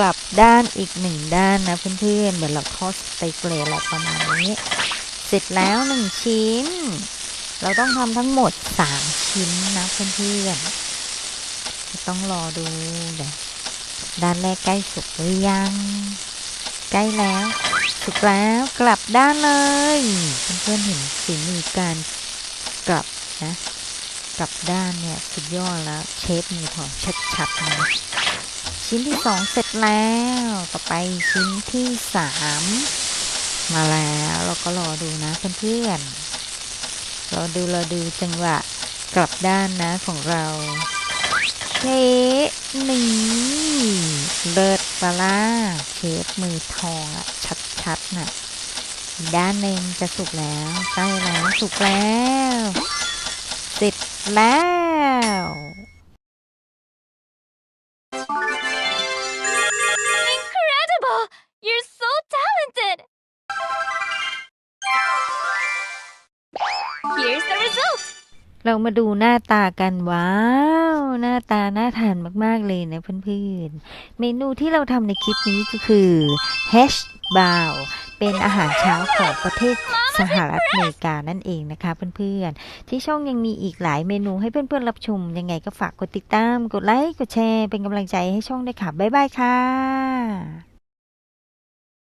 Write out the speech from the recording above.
กลับด้านอีกหนึ่งด้านนะเพื่อนๆ เหมือนเราทอดสเต็กเลยอะไรประมาณนี้ เสร็จแล้วหนึ่งชิ้น เราต้องทำทั้งหมดสามชิ้นนะเพื่อนๆ ต้องรอดูเดี๋ยวด้านแรกใกล้สุกหรือยัง ใกล้แล้วสุกแล้วกลับด้านเลย เพื่อนๆเห็นฝีมือการกลับนะ กลับด้านเนี่ยสุดยอดแล้ว เชฟมือทองชัดๆนะ ชิ้นที่สองเสร็จแล้ว ต่อไปชิ้นที่สามมาแล้วเราก็รอดูนะเพื่อนๆรอดูรอดูจังหวะกลับด้านนะของเราเชฟนี่เลิศปล่าเชฟมือทองอะชัดๆน่ะด้านหนึ่งจะสุกแล้วใกล้แล้วสุกแล้วเสร็จแล้ว Here's the result! เรามาดูหน้าตากันว้าว หน้าตาน่าทานมาก ๆ เลยนะเพื่อนๆ เมนูที่เราทำในคลิปนี้ก็คือ hash brown เป็นอาหารเช้าของประเทศสหรัฐอเมริกานั่นเองนะคะเพื่อนๆ ที่ช่องยังมีอีกหลายเมนูให้เพื่อนๆ รับชม ยังไงก็ฝากกดติดตาม กดไลค์ กดแชร์ เป็นกำลังใจให้ช่องด้วยค่ะ บ๊ายบายค่ะ